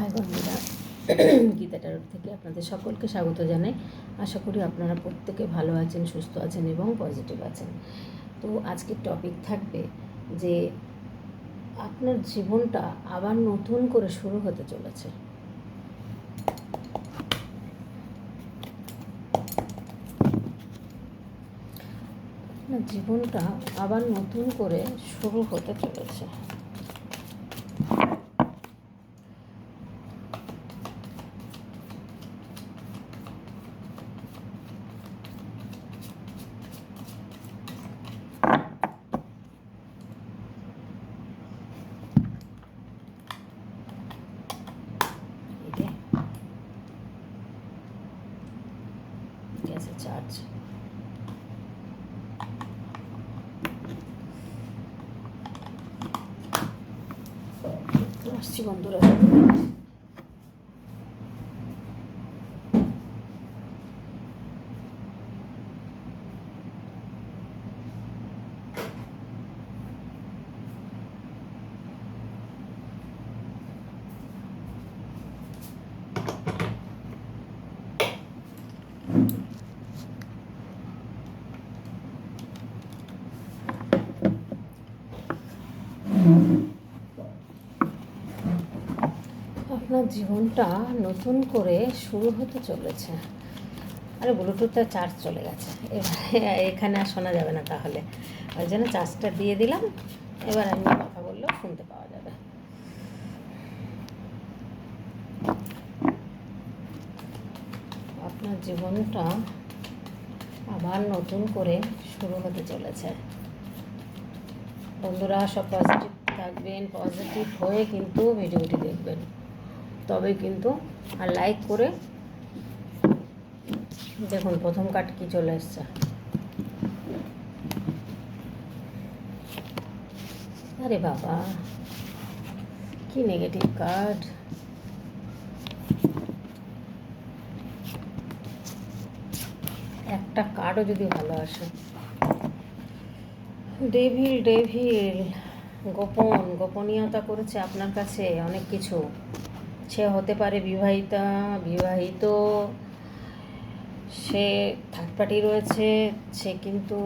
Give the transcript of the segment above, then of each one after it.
High বন্ধুরা। গীতা থেকে আপনাদের সকলকে স্বাগত জানাই। আশা করি আপনারা প্রত্যেকে ভালো আছেন, সুস্থ আছেন এবং পজিটিভ আছেন। তো আজকের টপিক থাকবে যে আপনার জীবনটা আবার নতুন করে শুরু হতে চলেছে। জীবনটা আবার নতুন করে শুরু হতে চলেছে এই যে গ্যাসের চার্জ তো আসছি বন্ধুরা আপনার জীবনটা নতুন করে শুরু হতে চলেছে। আরে ব্লুটুথটা চার্জ চলে গেছে। এখানে আর শোনা যাবে না তাহলে। ওই জন্য চার্জটা দিয়ে দিলাম। এবার আমি কথা বললেও শুনতে পাওয়া যাবে। আপনার জীবনটা আবার নতুন করে শুরু হতে চলেছে। বন্ধুরা সব পজিটিভ থাকবেন পজিটিভ হয়ে কিন্তু ভিডিওটি দেখবেন। তবে কিন্তু আর লাইক করে দেখুন প্রথম কাট কি চলে এসছে। আরে বাবা, কি নেগেটিভ কার্ড একটা কার্ডও যদি ভালো আসে। ডেভিল ডেভিল গোপন, গোপনীয়তা করেছে আপনার কাছে অনেক কিছু। সে হতে পারে বিবাহিতা, বিবাহিত, সে থার্ড পার্টি রয়েছে, সে কিন্তু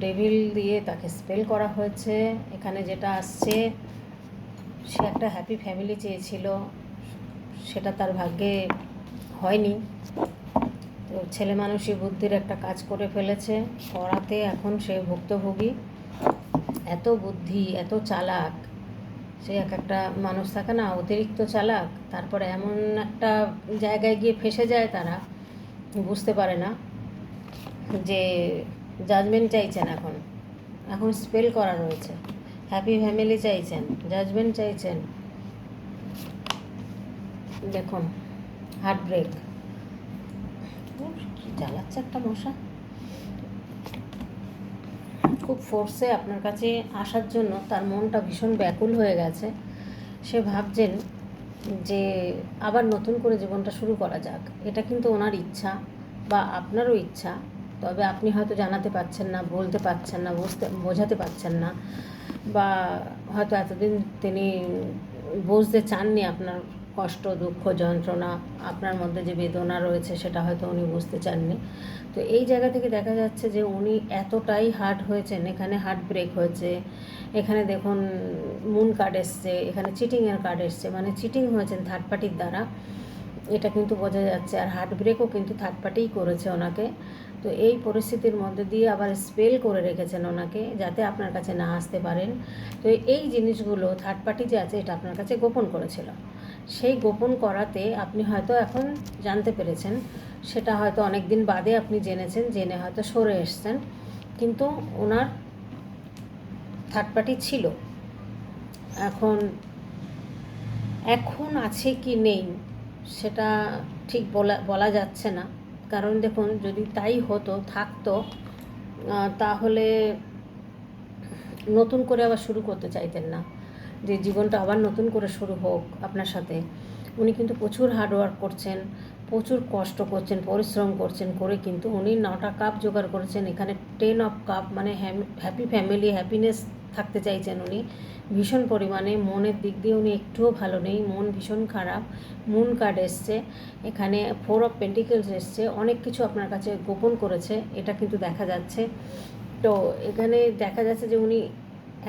ডেভিল দিয়ে তাকে স্পেল করা হয়েছে। এখানে যেটা আসছে, সে একটা হ্যাপি ফ্যামিলি চেয়েছিল, সেটা তার ভাগ্যে হয়নি। তো ছেলে মানুষই বুদ্ধির একটা কাজ করে ফেলেছে। করাতে এখন সে ভুক্তভোগী। এত বুদ্ধি, এত চালাক সে এক একটা মানুষ থাকে না, অতিরিক্ত চালাক, তারপরে এমন একটা জায়গায় গিয়ে ফেসে যায় তারা, বুঝতে পারে না যে জাজমেন্ট চাইছেন এখন। এখন স্পেল করা রয়েছে। হ্যাপি ফ্যামিলি চাইছেন জাজমেন্ট চাইছেন। দেখুন হার্ট ব্রেক কি জ্বালাচ্ছে একটা মশা। খুব ফোর্সে আপনার কাছে আসার জন্য তার মনটা ভীষণ ব্যাকুল হয়ে গেছে। সে ভাবছেন যে আবার নতুন করে জীবনটা শুরু করা যাক। এটা কিন্তু ওনার ইচ্ছা বা আপনারও ইচ্ছা। তবে আপনি হয়তো জানাতে পারছেন না, বলতে পারছেন না, বুঝতে, বোঝাতে পারছেন না। বা হয়তো এতদিন তিনি বুঝতে চাননি আপনার কষ্ট, দুঃখ, যন্ত্রণা আপনার মধ্যে যে বেদনা রয়েছে সেটা হয়তো উনি বুঝতে চাননি। তো এই জায়গা থেকে দেখা যাচ্ছে যে উনি এতটাই হার্ট হয়েছেন, এখানে হার্ট ব্রেক হয়েছে, এখানে দেখুন মুন কার্ড এসছে, এখানে চিটিংয়ের কার্ড এসছে মানে চিটিং হয়েছেন থার্ড পার্টির দ্বারা। এটা কিন্তু বোঝা যাচ্ছে আর হার্ট ব্রেকও কিন্তু থার্ড পার্টিই করেছে ওনাকে। তো এই পরিস্থিতির মধ্যে দিয়ে আবার স্পেল করে রেখেছেন ওনাকে যাতে আপনার কাছে না আসতে পারেন। তো এই জিনিসগুলো থার্ড পার্টি যে আছে এটা আপনার কাছে গোপন করেছিল। সেই গোপন করাতে আপনি হয়তো এখন জানতে পেরেছেন। সেটা হয়তো অনেক দিন বাদে আপনি জেনেছেন, জেনে হয়তো সরে এসছেন। কিন্তু ওনার থার্ড পার্টি ছিল। এখন এখন আছে কি নেই, সেটা ঠিক বলা বলা যাচ্ছে না। কারণ দেখুন, যদি তাই হতো, থাকতো তাহলে নতুন করে আবার শুরু করতে চাইতেন না। যে জীবনটা আবার নতুন করে শুরু হোক আপনার সাথে, উনি কিন্তু প্রচুর হার্ডওয়ার্ক করছেন, প্রচুর কষ্ট করছেন, পরিশ্রম করছেন করে কিন্তু উনি নটা কাপ জোগাড় করেছেন, এখানে টেন অফ কাপ মানে হ্যাপি ফ্যামিলি হ্যাপিনেস থাকতে চাইছেন উনি। ভীষণ পরিমাণে মনের দিক দিয়ে উনি একটুও ভালো নেই, মন ভীষণ খারাপ মুন কার্ড এসছে, এখানে ফোর অফ পেন্টিকেলস এসছে, অনেক কিছু আপনার কাছে গোপন করেছে, এটা কিন্তু দেখা যাচ্ছে। তো এখানে দেখা যাচ্ছে যে উনি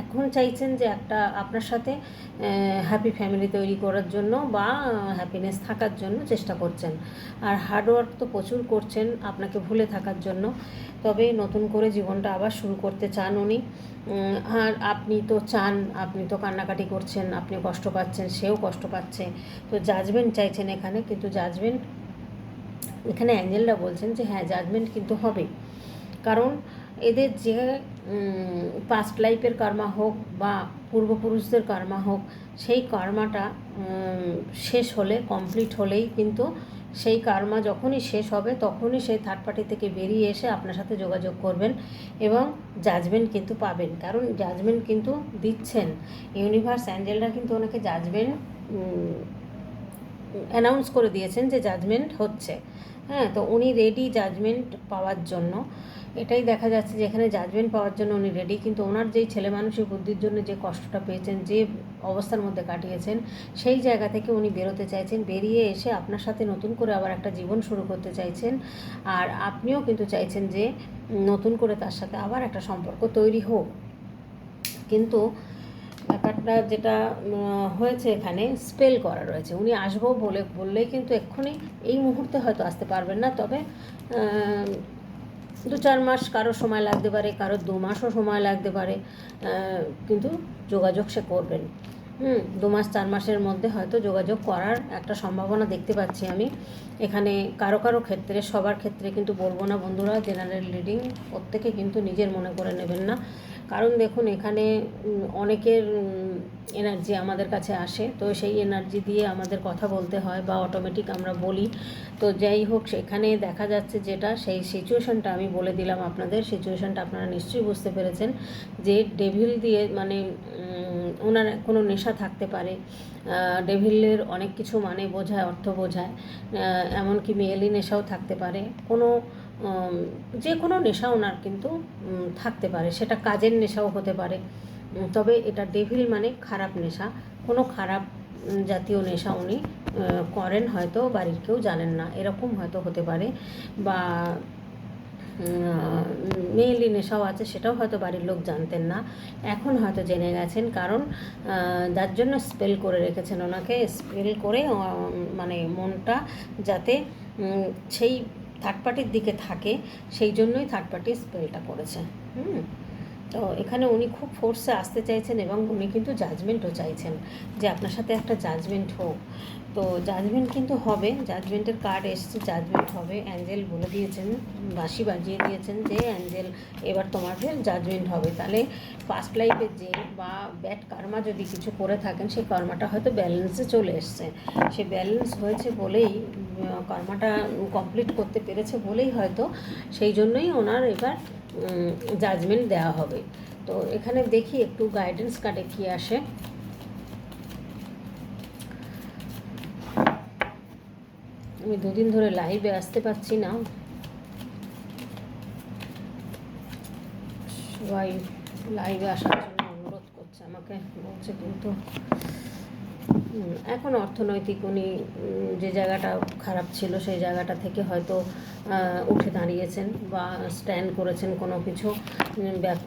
এখন চাইছেন যে একটা আপনার সাথে হ্যাপি ফ্যামিলি তৈরি করার জন্য বা হ্যাপিনেস থাকার জন্য চেষ্টা করছেন। আর হার্ডওয়ার্ক তো প্রচুর করছেন আপনাকে ভুলে থাকার জন্য। তবে নতুন করে জীবনটা আবার শুরু করতে চান উনি। আর আপনি তো চান, আপনি তো কান্নাকাটি করছেন, আপনি কষ্ট পাচ্ছেন, সেও কষ্ট পাচ্ছে। তো জাজমেন্ট চাইছেন এখানে, কিন্তু জাজমেন্ট এখানে অ্যাঞ্জেলরা বলছেন যে হ্যাঁ জাজমেন্ট কিন্তু হবে। কারণ এদের যে পাস্ট লাইফের কর্মা হোক বা পূর্বপুরুষদের কর্মা হোক, সেই কর্মাটা শেষ হলে কমপ্লিট হলেই কিন্তু সেই কর্মা যখনই শেষ হবে, তখনই সেই থার্ড পার্টি থেকে বেরিয়ে এসে আপনার সাথে যোগাযোগ করবেন এবং জাজমেন্ট কিন্তু পাবেন। কারণ জাজমেন্ট কিন্তু দিচ্ছেন। ইউনিভার্স অ্যাঞ্জেলরা কিন্তু ওনাকে জাজমেন্ট অ্যানাউন্স করে দিয়েছেন যে জাজমেন্ট হচ্ছে। হ্যাঁ তো উনি রেডি জাজমেন্ট পাওয়ার জন্য। এটাই দেখা যাচ্ছে যে এখানে জাজমেন্ট পাওয়ার জন্য উনি রেডি কিন্তু ওনার যেই ছেলে মানুষের বুদ্ধির জন্য যে কষ্টটা পেয়েছেন, যে অবস্থার মধ্যে কাটিয়েছেন, সেই জায়গা থেকে উনি বেরোতে চাইছেন, বেরিয়ে এসে আপনার সাথে নতুন করে আবার একটা জীবন শুরু করতে চাইছেন। আর আপনিও কিন্তু চাইছেন যে নতুন করে তার সাথে আবার একটা সম্পর্ক তৈরি হোক। কিন্তু ব্যাপারটা যেটা হয়েছে এখানে স্পেল করা রয়েছে। উনি আসব বলে, বললেই কিন্তু এক্ষুনি এই মুহূর্তে হয়তো আসতে পারবেন না, তবে দু চার মাস কারও সময় লাগতে পারে, কারও দু মাসও সময় লাগতে পারে কিন্তু যোগাযোগ সে করবেন। হুম, দু মাস, চার মাসের মধ্যে হয়তো যোগাযোগ করার একটা সম্ভাবনা দেখতে পাচ্ছি আমি। এখানে কারও কারও ক্ষেত্রে, সবার ক্ষেত্রে কিন্তু বলব না বন্ধুরা জেনারেল রিডিং প্রত্যেকে কিন্তু নিজের মনে করে নেবেন না। কারণ দেখুন, এখানে অনেকের এনার্জি আমাদের কাছে আসে। তো সেই এনার্জি দিয়ে আমাদের কথা বলতে হয় বা অটোমেটিক আমরা বলি। তো যাই হোক, সেখানে দেখা যাচ্ছে যেটা, সেই সিচুয়েশনটা আমি বলে দিলাম আপনাদের। সিচুয়েশনটা আপনারা নিশ্চয়ই বুঝতে পেরেছেন যে ডেভিল দিয়ে মানে ওনার কোনো নেশা থাকতে পারে। ডেভিলের অনেক কিছু মানে বোঝায়, অর্থ বোঝায়। এমনকি মেয়েলি নেশাও থাকতে পারে। কোনো যে কোনো নেশা ওনার কিন্তু থাকতে পারে। সেটা কাজের নেশাও হতে পারে। তবে এটা ডেভিল মানে খারাপ নেশা। কোনো খারাপ জাতীয় নেশা উনি করেন হয়তো, বাড়ির কেউ জানেন না। এরকম হয়তো হতে পারে। বা মেয়েলি নেশাও আছে, সেটাও হয়তো বাড়ির লোক জানতেন না। এখন হয়তো জেনে গেছেন। কারণ যার জন্য স্পেল করে রেখেছেন ওনাকে স্পেল করে মানে মনটা যাতে সেই থার্ড পার্টির দিকে থাকে, সেই জন্যই থার্ড পার্টি স্পেলটা করেছে। হুম? তো এখানে উনি খুব ফোর্সে আসতে চাইছেন এবং উনি কিন্তু জাজমেন্টও চাইছেন যে আপনার সাথে একটা জাজমেন্ট হোক। তো জাজমেন্ট কিন্তু হবে জাজমেন্টের কার্ড এসছে জাজমেন্ট হবে। অ্যাঞ্জেল বলে দিয়েছেন, বাঁশি বাজিয়ে দিয়েছেন যে, অ্যাঞ্জেল, এবার তোমাদের জাজমেন্ট হবে। তাহলে ফার্স্ট লাইফের যে বা ব্যাড কার্মা যদি কিছু করে থাকেন, সেই কর্মাটা হয়তো ব্যালেন্সে চলে এসছে। সে ব্যালেন্স হয়েছে বলেই কর্মাটা কমপ্লিট করতে পেরেছে বলেই হয়তো সেই জন্যই ওনার এবার জাজমেন্ট দেওয়া হবে। তো এখানে দেখি একটু গাইডেন্স কার্ডে কী আসে। আমি দুদিন ধরে লাইভে আসতে পারছি না। সবাই লাইভে আসার জন্য অনুরোধ করছে আমাকে, বলছে কিন্তু এখন অর্থনৈতিক উনি যে জায়গাটা খারাপ ছিল সেই জায়গাটা থেকে হয়তো উঠে দাঁড়িয়েছেন বা স্ট্যান্ড করেছেন কোনো কিছু।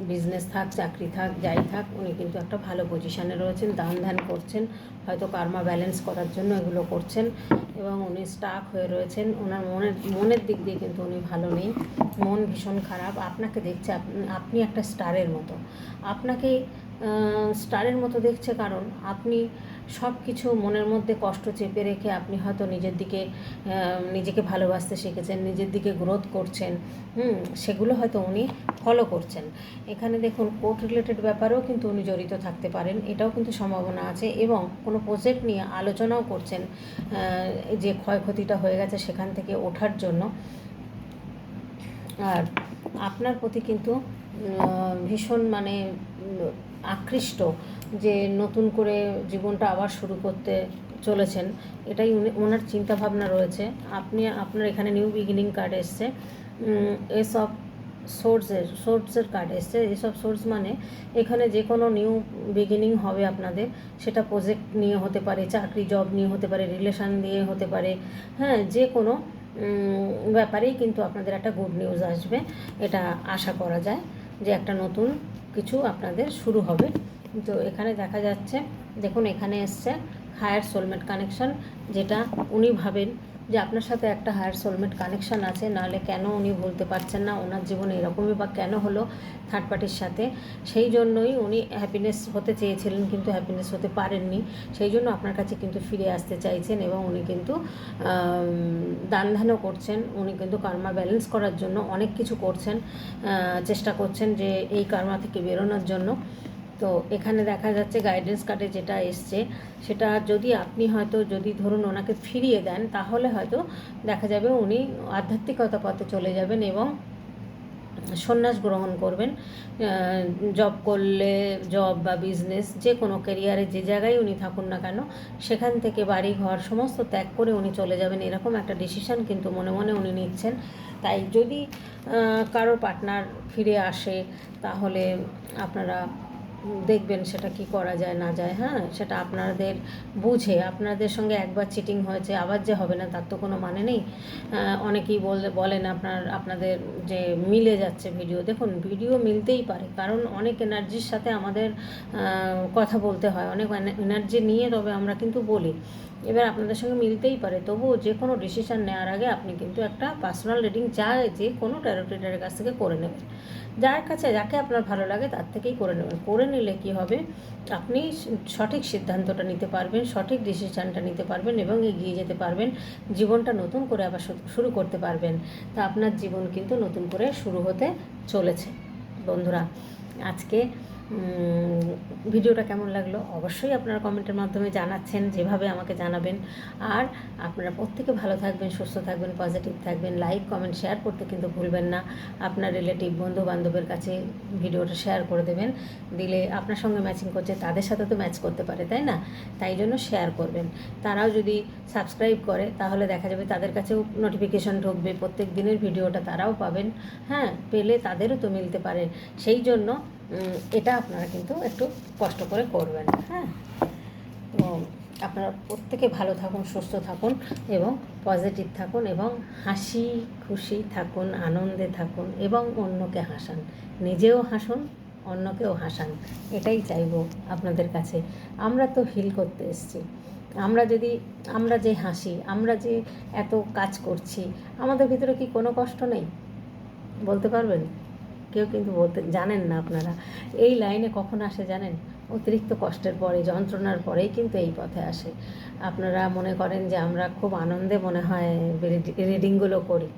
বিজনেস থাক, চাকরি থাক, যাই থাক, উনি কিন্তু একটা ভালো পজিশানে রয়েছেন, দান ধ্যান করছেন, হয়তো কার্মা ব্যালেন্স করার জন্য এগুলো করছেন এবং উনি স্টাক হয়ে রয়েছেন। ওনার মনের মনের দিক দিয়ে কিন্তু উনি ভালো নেই। মন ভীষণ খারাপ। আপনাকে দেখছে আপনি- আপনি একটা স্টারের মতো। আপনাকে স্টারের মতো দেখছে কারণ আপনি সব কিছু মনের মধ্যে কষ্ট চেপে রেখে আপনি হয়তো নিজের দিকে নিজেকে ভালোবাসতে শিখেছেন, নিজের দিকে গ্রোথ করছেন, হুম, সেগুলো হয়তো উনি ফলো করছেন। এখানে দেখুন কোর্ট রিলেটেড ব্যাপারেও কিন্তু উনি জড়িত থাকতে পারেন, এটাও কিন্তু সম্ভাবনা আছে এবং কোনো প্রজেক্ট নিয়ে আলোচনাও করছেন যে ক্ষয়ক্ষতিটা হয়ে গেছে সেখান থেকে ওঠার জন্য। আর আপনার প্রতি কিন্তু ভীষণ মানে আকৃষ্ট যে নতুন করে জীবনটা আবার শুরু করতে চলেছেন, এটাই ওনার চিন্তাভাবনা রয়েছে। আপনি, আপনার এখানে নিউ বিগিনিং কার্ড এসছে। এসব সোর্সের সোর্সের কার্ড এসছে। এসব সোর্স মানে এখানে যে কোনো নিউ বিগিনিং হবে আপনাদের। সেটা প্রজেক্ট নিয়ে হতে পারে, চাকরি জব নিয়ে হতে পারে রিলেশন নিয়ে হতে পারে। হ্যাঁ যে কোনো ব্যাপারেই কিন্তু আপনাদের একটা গুড নিউজ আসবে। এটা আশা করা যায় যে একটা নতুন কিছু আপনাদের শুরু হবে। তো এখানে দেখা যাচ্ছে, দেখুন এখানে এসছে হায়ার সোলমেট কানেকশন যেটা উনি ভাবেন যে আপনার সাথে একটা হায়ার সোলমেট কানেকশন আছে, নাহলে কেন উনি বলতে পারছেন না, ওনার জীবনে এরকমই বা কেন হলো থার্ড পার্টির সাথে। সেই জন্যই উনি হ্যাপিনেস হতে চেয়েছিলেন, কিন্তু হ্যাপিনেস হতে পারেননি। সেই জন্য আপনার কাছে কিন্তু ফিরে আসতে চাইছেন এবং উনি কিন্তু দান ধ্যানও করছেন। উনি কিন্তু কার্মা ব্যালেন্স করার জন্য অনেক কিছু করছেন চেষ্টা করছেন যে এই কার্মা থেকে বেরোনোর জন্য। তো এখানে দেখা যাচ্ছে গাইডেন্স কার্ডে যেটা এসছে, সেটা যদি আপনি হয়তো যদি ধরুন ওনাকে ফিরিয়ে দেন, তাহলে হয়তো দেখা যাবে উনি আধ্যাত্মিকতা পথে চলে যাবেন এবং সন্ন্যাস গ্রহণ করবেন। জব করলে জব বা বিজনেস যে কোনো কেরিয়ারে যে জায়গায় উনি থাকুন না কেন, সেখান থেকে বাড়ি ঘর সমস্ত ত্যাগ করে উনি চলে যাবেন। এরকম একটা ডিসিশন কিন্তু মনে মনে উনি নিচ্ছেন। তাই যদি কারও পার্টনার ফিরে আসে, তাহলে আপনারা দেখবেন সেটা কি করা যায়, না যায় হ্যাঁ? সেটা আপনাদের বুঝে, আপনাদের সঙ্গে একবার চিটিং হয়েছে, আবার যে হবে না, তার তো কোনো মানে নেই। অনেকেই বলে, বলেন আপনার, আপনাদের যে মিলে যাচ্ছে ভিডিও দেখুন ভিডিও মিলতেই পারে, কারণ অনেক এনার্জির সাথে আমাদের কথা বলতে হয়, অনেক এনার্জি নিয়ে তবে আমরা কিন্তু বলি। এবার আপনাদের সঙ্গে মিলতেই পারে। তবুও যে কোনো ডিসিশান নেওয়ার আগে আপনি কিন্তু একটা পার্সোনাল রিডিং যা যে কোনো ট্যারোটেটারের কাছ থেকে করে নেবেন। যার কাছে যাকে আপনার ভালো লাগে তার থেকেই করে নেবেন। করে নিলে কি হবে? আপনি সঠিক সিদ্ধান্তটা নিতে পারবেন, সঠিক ডিসিশানটা নিতে পারবেন এবং এগিয়ে যেতে পারবেন। জীবনটা নতুন করে আবার শুরু করতে পারবেন। তা আপনার জীবন কিন্তু নতুন করে শুরু হতে চলেছে। বন্ধুরা, আজকে ভিডিওটা কেমন লাগল? অবশ্যই আপনারা কমেন্টের মাধ্যমে জানাচ্ছেন, যেভাবে আমাকে জানাবেন। আর আপনারা প্রত্যেকে ভালো থাকবেন, সুস্থ থাকবেন পজিটিভ থাকবেন। লাইক কমেন্ট শেয়ার করতে কিন্তু ভুলবেন না। আপনার রিলেটিভ বন্ধু বান্ধবের কাছে ভিডিওটা শেয়ার করে দেবেন। দিলে আপনার সঙ্গে ম্যাচিং করছে, তাদের সাথে তো ম্যাচ করতে পারে, তাই না? তাই জন্য শেয়ার করবেন। তারাও যদি সাবস্ক্রাইব করে, তাহলে দেখা যাবে তাদের কাছেও নোটিফিকেশন ঢুকবে। প্রত্যেক দিনের ভিডিওটা তারাও পাবেন। হ্যাঁ পেলে তাদেরও তো মিলতে পারে। সেই জন্য এটা আপনারা কিন্তু একটু কষ্ট করে করবেন হ্যাঁ? তো আপনারা প্রত্যেকে ভালো থাকুন, সুস্থ থাকুন এবং পজিটিভ থাকুন এবং হাসি খুশি থাকুন, আনন্দে থাকুন এবং অন্যকে হাসান। নিজেও হাসুন, অন্যকেও হাসান। এটাই চাইব আপনাদের কাছে। আমরা তো হিল করতে এসেছি। আমরা যদি, আমরা যে হাসি, আমরা যে এত কাজ করছি, আমাদের ভিতরে কি কোনো কষ্ট নেই? বলতে পারবেন? কেউ কিন্তু বলতে, জানেন না আপনারা। এই লাইনে কখন আসে জানেন? অতিরিক্ত কষ্টের পরে, যন্ত্রণার পরেই কিন্তু এই পথে আসে। আপনারা মনে করেন যে আমরা খুব আনন্দে মনে হয় রিডিংগুলো করি।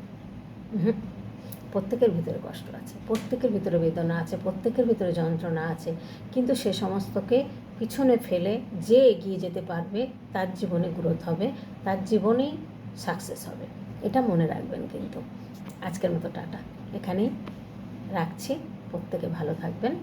প্রত্যেকের ভিতরে কষ্ট আছে, প্রত্যেকের ভিতরে বেদনা আছে, প্রত্যেকের ভিতরে যন্ত্রণা আছে। কিন্তু সে সমস্তকে পিছনে ফেলে যে এগিয়ে যেতে পারবে, তার জীবনে গ্রোথ হবে, তার জীবনেই সাকসেস হবে। এটা মনে রাখবেন কিন্তু। আজকের মতো টাটা। এখানেই রাখছি। প্রত্যেকে ভালো থাকবেন।